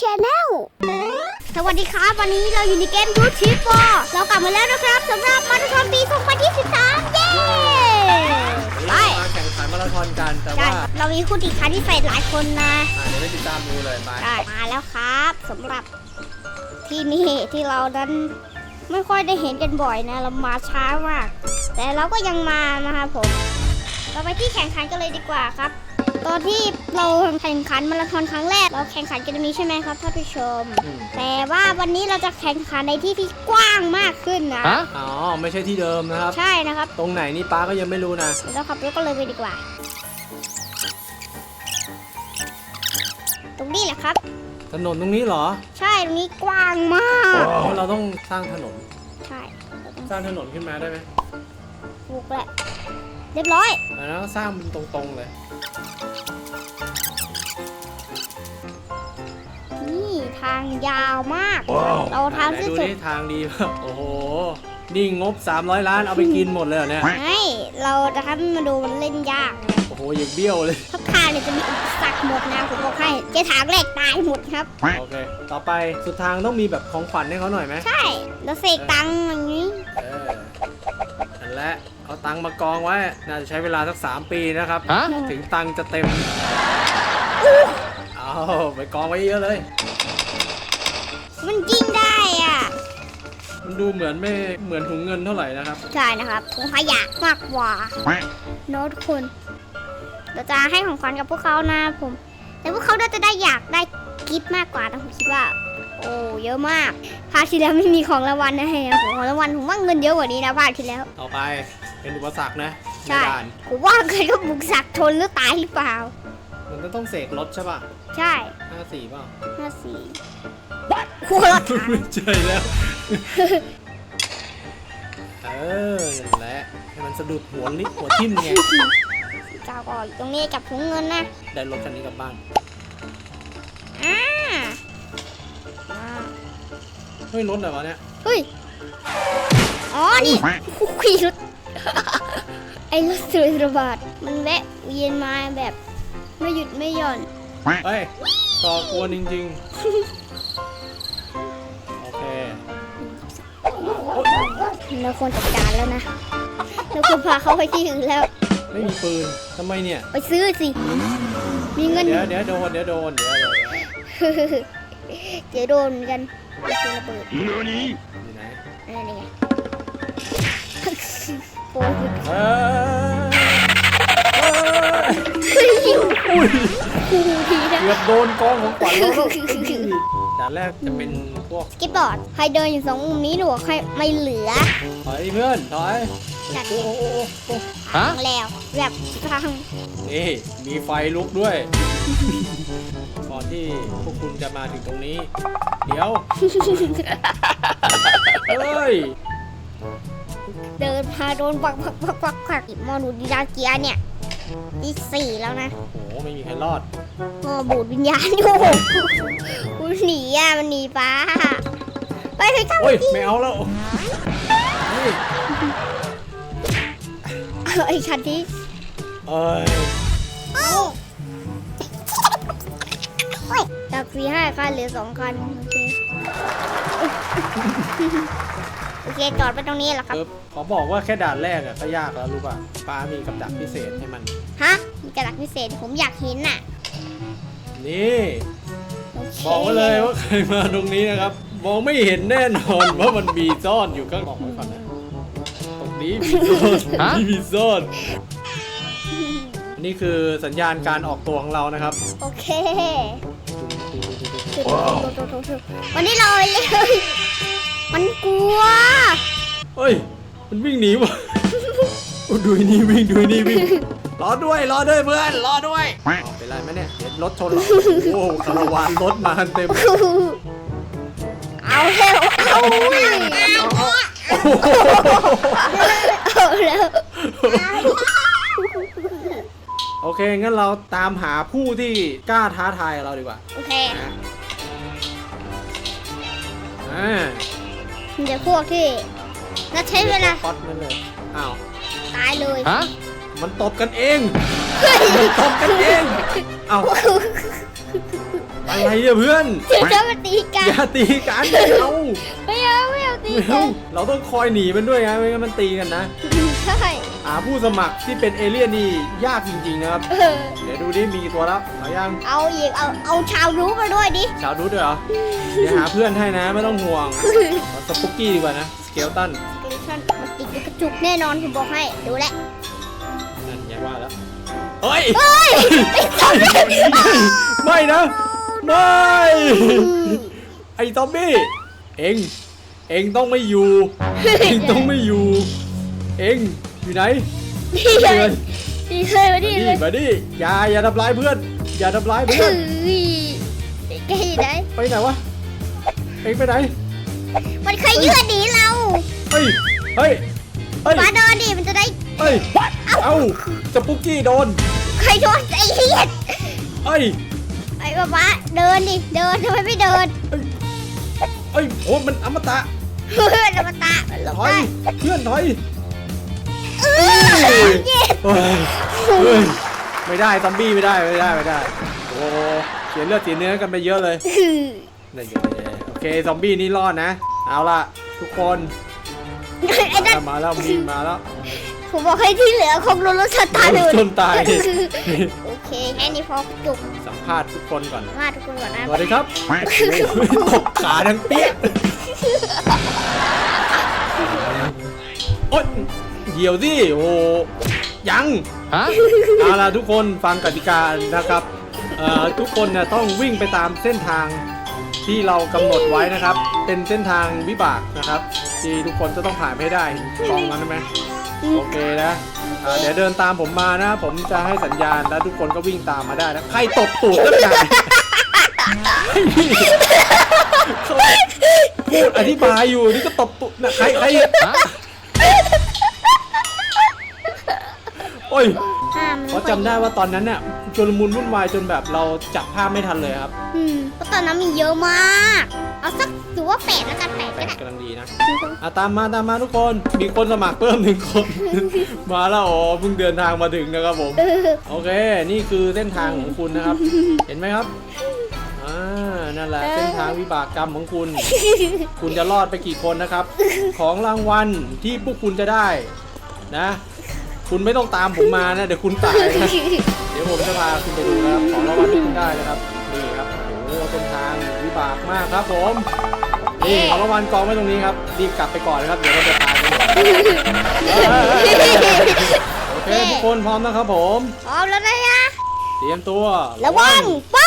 ชแนลสวัสดีครับ วันนี้เราอยู่ในเกมยูทิปอเรากลับมาแล้วนะครับสำหรับมาราธอนปี 2023 เย้ไป มาแข่งขันมาราธอนกันแต่ใช่ว่าเรามีคู่ติดค้าที่เฟสหลายคนนะ อ่าเดี๋ยวไปติดตามดูเลยไปได้มาแล้วครับสำหรับที่นี่ที่เรานั้นไม่ค่อยได้เห็นกันบ่อยนะ เรามาช้ามาก แต่เราก็ยังมานะครับผม เราไปที่แข่งขันกันเลยดีกว่าครับ ตอนที่เราแข่งขันมาราธอนครั้งแรก เราแข่งขันกันตรงนี้ใช่ไหมครับท่านผู้ชม อืม แต่ว่าวันนี้เราจะแข่งขันในที่ที่กว้างมากขึ้นนะอ๋อ ไม่ใช่ที่เดิมนะครับ ใช่นะครับตรงไหนนี่ป้าก็ยังไม่รู้นะ เดี๋ยวเราขับรถก็เลยไปดีกว่า ตรงนี้แหละครับ ถนนตรงนี้เหรอใช่ตรงนี้กว้างมากอ๋อเราต้องสร้างถนน ใช่เราต้องสร้างถนนขึ้นมาได้ไหมปลูกแหละเรียบร้อย แล้วก็สร้างเป็นตรงๆเลย ทางยาวมาก เราทางไหนที่ดูสุดนี่ทางดีมากโอ้โห นี่งบ 300 ล้านเอาไปกินหมดเลยเหรอเนี่ย ไม่เราจะทำให้มันดูมันเล่นยากนะโอ้โหยังเบี้ยวเลยถ้าทางเนี่ยจะมีอุปสรรคหมดนะผมบอกให้เจทางแรกตายหมดครับ โอเค ต่อไปสุดทางต้องมีแบบของขวัญให้เขาหน่อยไหมใช่ แล้วเสกตังค์อย่างนี้ เออนั่นแหละเอาตังค์มากองไว้ น่าจะใช้เวลาสัก 3 ปีนะครับ ถึงตังค์จะเต็ม เอาไปกองไว้เยอะเลย มันยิงได้อะ มันดูเหมือนไม่เหมือนถุงเงินเท่าไหร่นะครับ ใช่นะครับถุงขยะมากกว่าโน้ตคุณเราจะให้ของขวัญกับพวกเขานะผม แต่พวกเขาน่าจะได้อยากได้กิฟต์มากกว่านะผมคิดว่า โอ้เยอะมากภาคที่แล้วไม่มีของรางวัลนะฮะของรางวัลผมว่าเงินเยอะกว่านี้นะภาคที่แล้วต่อไปเป็นอุปสรรคนะใช่ในด่านผมว่าเคยก็บุกสักชนหรือตายหรือเปล่า มันก็ต้องเสกรถใช่ป่ะ ใช่ห้าสี่เปล่าห้าสี่หั วรถถังไม่ใช่แล้ว เออนั่นแหละให้มันสะดุดหัวนิดหัวทิ่มไงเจ้าก็อยู่ตรงนี้กับถุงเงินนะ ได้รถคันนี้กลับบ้าน อ่าอ่าเฮ้ยรถอะไรวะเนี่ย เฮ้ย อ๋อ นี่คุยรถ ไอ้รถสุรบาทมันแวะเวียนมาแบบ ไม่หยุดไม่หย่อน เฮ้ยก่อกวนจริงๆ เราควรจัดการแล้วนะ เราควรพาเขาไปที่อื่นแล้ว ไม่มีปืนทำไมเนี่ย ไปซื้อสิ มีเงิน เดี๋ยวเดี๋ยวโดนเดี๋ยวโดนเดี๋ยวเดี๋ยวเดี๋ยวเดี๋ยวโดนเหมือนกันไปซื้อระเบิดอยู่ไหนอันนี้ไงโอ้ยเฮ้ยเฮ้ ยหิวอุ้ยหูทีนะ เกือบโดนกองของขวัญแล้วด่านแรกจะเป็นพวกสเก็ตบอร์ดใครเดินอยู่สองมุมนี้หนูบอกใครไม่เหลือถอยเพื่อนถอยจัดโอ้โอ้โอ้โอ้พังแล้วแบบพังนี่มีไฟลุกด้วย ก่อนที่พวกคุณจะมาถึงตรงนี้ เดี๋ยว เฮ้ย เดินพาโดนปักปักปักปักปักมอนูดีดาเกียเนี่ย ที่สี่แล้วนะ โอ้โหไม่มีใครรอดมอบูดวิญญาณอยู่กูหนีอะมันหนีป้าไปเถอะเจ้าโอ้ยไม่เอาแล้วเฮ้ยไอ้คันที่เอ้ยจากสี่ห้าคันเหลือสองคันโอเค โอเคจอดไปตรงนี้แหละครับเออขอบอกว่าแค่ด่านแรกอะก็ยากแล้วรู้ป่ะป้ามีกับดักพิเศษให้มัน ฮะ มีกระดักพิเศษที่ผมอยากเห็นน่ะนี่โอเคบอกไว้เลยว่าใครมาตรงนี้นะครับ มองไม่เห็นแน่นอนว่ามันมีซ่อนอยู่ข้างบอกไว้ก่อนนะตรงนี้มีซ่อนตรงนี้มีซ่อนนี่คือสัญญาณการออกตัวของเรานะครับ โอเค วันนี้เราเลย มันกลัว เฮ้ย มันวิ่งหนีวะโอ้ดูไอ้นี่วิ่งดูไอ้นี่วิ่งรอด้วยรอด้วยเพื่อนรอด้วยเอาเป็นไรไหมเนี่ยเดี๋ยวรถชนเหรอโอ้โหคาราวานรถมากันเต็ม เอาเร็วเอาเว้ยโอ้โหเอาเร็วโอเค งั้นเราตามหาผู้ที่กล้าท้าทายกับเราดีกว่าโอเคนะอ่า เดี๋ยวพวกที่น่าใช้เวลาป๊อตนั่นเลยอ้าวตายเลยฮะมันตบกันเองมันตบกันเองเอ้าไปอะไรเนี่ยเพื่อนเดี๋ยวจะมาตีกัอนย่าตีกันไม่เอาไม่เอาไม่เอาตีไม่กัเอานเราต้องคอยหนีมันด้วยไงไม่งั้นมันตีกันนะใช่ หาผู้สมัครที่เป็นเอเลี่ยนนี่ยากจริงๆนะครับเออเดี๋ยวดูดิมีกี่ตัวแล้วเอายังเอาอีกเอาเอาชาวรู้มาด้วยดิชาวดูด้วยเหรอ เดี๋ยวหาเพื่อนให้นะไม่ต้องห่วงเอาสปุกกี้ดีกว่านะสเกลตันเกลชันมันติดอยู่กระจุกแน่นอนผมบอกให้ดูแลวนั่นยังว่าแล้วเฮ้ยเฮ้ยไม่นะไม่ไอ้ตอมบี้เอ็งเอ็งต้องไม่อยู่ เอ็งต้องไม่อยู่ เอ็ง อยู่ไหนดีเลเดือยนดีเลยมามาดีดิเลยมาดิอย่าอย่าทำร้ายเพื่อน อย่าทำร้ายเฮ้เพื่อนยแกอยู่ไหนไปไหนวะ เอ็งไปไหน มันเคยยืดหนีเราเฮ้ย เฮ้ย เฮ้ย มาเดินดิมันจะได้เฮ้ย เอ้าสปุกกี้โดน ใครโดนไอ้เหี้ยเฮ้ย ไอ้บ้าบ้าเดินดิเดินทำไมไม่เดินเฮ้ยโอ้มันอมตะเพื่อนอมตะมันหลบถอย ได้เพื่อนถอย เออเย้เฮ้ยเฮ้ยไม่ได้ซอมบี้ไม่ได้ไม่ได้ไม่ได้ โอ้เสียเลือดเสียเนื้อกันไปเยอะเลยนี่โอเคซอมบี้นี่รอดนะ เอาล่ะ ทุกคนไอ้นั่นมาแล้วมีมาแล้ว ผมบอกให้ที่เหลือคงโดนรถชนตายไปหมดจนตาย โอเคแค่นี้พอจบสัมภาษณ์ทุกคนก่อนมาทุกคนก่อนนะสวัสดีครับโอ้ยตกขาดังเปี้ยโอ๊ย เดี๋ยวสิโอ้โหยังฮะเอาล่ะทุกคนฟังกติกานะครับเอ่อทุกคนเนี่ยต้องวิ่งไปตามเส้นทางที่เรากำหนดไว้นะครับ เป็นเส้นทางวิบากนะครับ ที่ทุกคนจะต้องผ่านให้ได้กองนั้นใช่ไหมโอเคนะอ่าเดี๋ยวเดินตามผมมานะ ผมจะให้สัญญาณแล้วทุกคนก็วิ่งตามมาได้นะใครตบตูดตั้งนานเขาพูดอธิบายอยู่นี่ก็ตบตูดนะใครใครฮะ อ้ยห้ามมันเพราะจำได้ว่าตอนนั้นเนี่ยจนมุนวุ่นวายจนแบบเราจับภาพไม่ทันเลยครับอืมเพราะตอนนั้นมีเยอะมาก เอาสักถือว่าแปดแล้วกันแปดแปก็ดได้กำลังดีนะอะตามมาตามมาทุกคน มีคนสมัครเพิ่มหนึ่งคน มาแล้วอ๋อเพิ่งเดินทางมาถึงนะครับผม เออโอเค นี่คือเส้นทางของคุณนะครับ เห็นไหมครับ อ่า นั่นแหละเส้นทางวิบากกรรมของคุณ คุณจะรอดไปกี่คนนะครับ ของรางวัลที่พวกคุณจะได้นะ คุณไม่ต้องตามผมมานะ เดี๋ยวคุณตายนะเดี๋ยวผมจะพาคุณไปดูนะครับของรางวัลที่คุณได้นะครับนี่ครับโอ้โหเส้นทางวิบากมากครับผมนี่ของรางวัลกองไว้ตรงนี้ครับรีบกลับไปก่อนนะครับเดี๋ยวเราจะตายกันหมดโอเคทุกคนพร้อมนะครับผมพร้อมแล้วนะยะเตรียมตัวระวังไป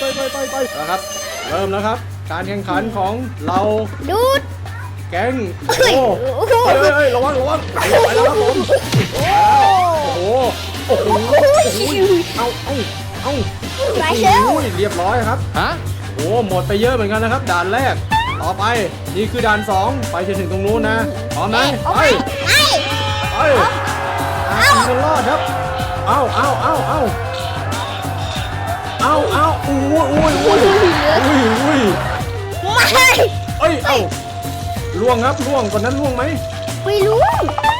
ไปไปไปไปไปนะครับ เริ่มแล้วครับ การแข่งขันของเราดูด แก๊งเฮ้ยโอ้โอ้โหเฮ้ยเฮ้ยเฮ้ยระวังระวังไปไปแล้วครับผมโอ้โอ้โหโอ้โหโหเอาเอาเอาไปเร็วโอ้ยเรียบร้อยครับฮะโอ้หมดไปเยอะเหมือนกันนะครับ ด่านแรก ต่อไปนี่คือด่านสองไปจนถึงตรงนู้นนะพร้อมไหมเอาไปไปไปไปอาทีมันรอดครับเอาเอาเอาเอาเอาเอาอุ้ยอุ้ยอุ้ยอุ้ยอุ้ยไม่เอ้ยเอ้า ล่วงครับล่วงก่อนนั้นล่วงไหมไม่รู้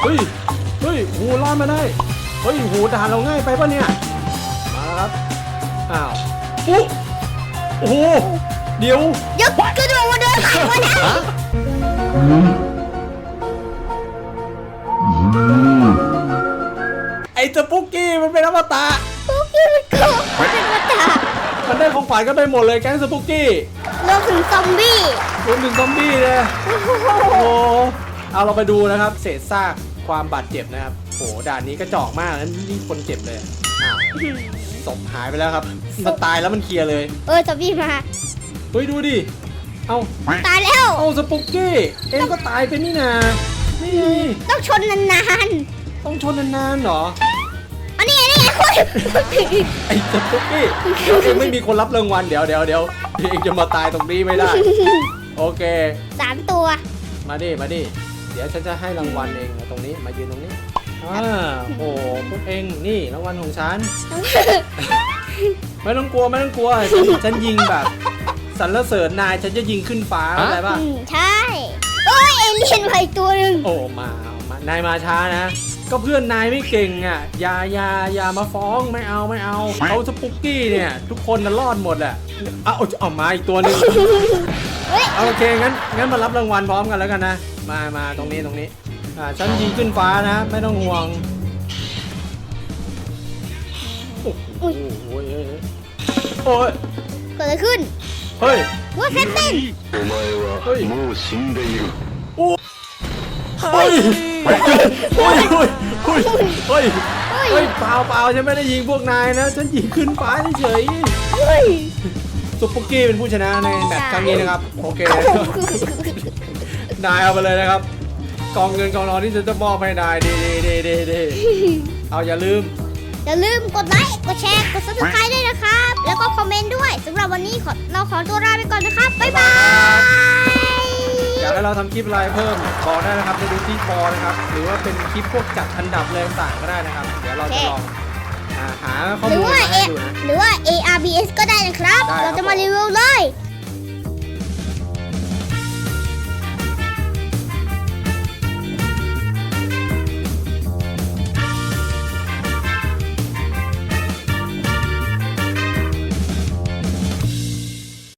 เฮ้ยเฮ้ยหูรอดมาได้เฮ้ยหูด่านเราง่ายไปปะเนี่ยมาแล้วครับอ้าวปุ๊โอ้โหเดี๋ยวยกกระโดดมาเดินผ่านมาแล้วไอ้สปุกกี้มันเป็นอมตะพวกนี้มันก็เป็นมาตามันได้ของขวัญกันไปหมดเลยแก๊งสปุกกี้ รวมถึงซอมบี้รวมถึงซอมบี้เลยโอ้โหเอาเราไปดูนะครับ เศษซากความบาดเจ็บนะครับโหด่านนี้กระจอกมากนั้นนี่คนเจ็บเลยอ้าวศพหายไปแล้วครับมันตายแล้วมันเคลียร์เลยเออซอมบี้มาเฮ้ยดูดิเอาตายแล้วเอาสปุกกี้เอ็งก็ตายไปนี่นานี่ไงต้องชนนานต้องชนนานๆเหรอๆอั นนี้อันนี้ไงคุณไอ้สปุกกี้เดี๋ยวเอ็งไม่มีคนรับรางวัลเดี๋ยวเดี๋ยวเดี๋ยวเอ็งจะมาตายตรงนี้ไม่ได้ โอเค สามตัวมาดิมาดิเดี๋ยวฉันจะให้รางวัลเองตรงนี้มายืนตรงนี้อ่าโอ้โหพวกเองนี่รางวัลของฉันไม่ต้องกลัวไม่ต้องกลัวฉันฉันยิงแบบสรรเสริญนายฉันจะยิงขึ้นฟ้าอะไรป่ะอืมใช่ โอ้ยเอเลี่ยนไปตัวหนึ่งโอ้มาเอามานายมาช้านะ ก็เพื่อนนายไม่เก่งอ่ะอย่าอย่าอย่ามาฟ้องไม่เอาไม่เอาเขาสปุกกี้เนี่ย ทุกคนน่ะรอดหมดแหละเอาเอาเอามาอีกตัวหนึ่ง เฮ้ย เอาโอเคงั้นงั้นมารับรางวัลพร้อมกันแล้วกันนะ มามาตรงนี้ตรงนี้อ่าฉันยิงขึ้นฟ้านะ ไม่ต้องห่วงโอ้โหโอ้ยโอ้ย เกิดอะไรขึ้น เฮ้ย ว่าแคปเต้น お前はもう死んでいる เฮ้ย เฮ้ยเฮ้ยเฮ้ยเฮ้ยเฮ้ยเฮ้ยเปล่าเปล่าฉันไม่ได้ยิงพวกนายนะ ฉันยิงขึ้นฟ้าเฉยเฮ้ยๆซุปปุกกี้เป็นผู้ชนะในแมตช์ครั้งนี้นะครับ โอเค นายเอาไปเลยนะครับ กองเงินกองนอนที่ฉันจะมอบให้นายดีดีดีดีดีเอาอย่าลืม อย่าลืมกดไลค์ กดแชร์ กด subscribe ด้วยนะครับ แล้วก็คอมเมนต์ด้วยสำหรับวันนี้ขอเราขอตัวลาไปก่อนนะครับ บ๊ายบาย อยากให้เราทำคลิปอะไรเพิ่มบอกได้นะครับในดูที่ปอนะครับ หรือว่าเป็นคลิปพวกจัดอันดับอะไรต่างๆก็ได้นะครับ เดี๋ยวเราจะลองอ่าหาข้อหรืมูอลว่า มา A ให้ดูนะ หรือว่า ARBS ก็ได้นะครับ ได้ครับ เราจะมารีวิวเลย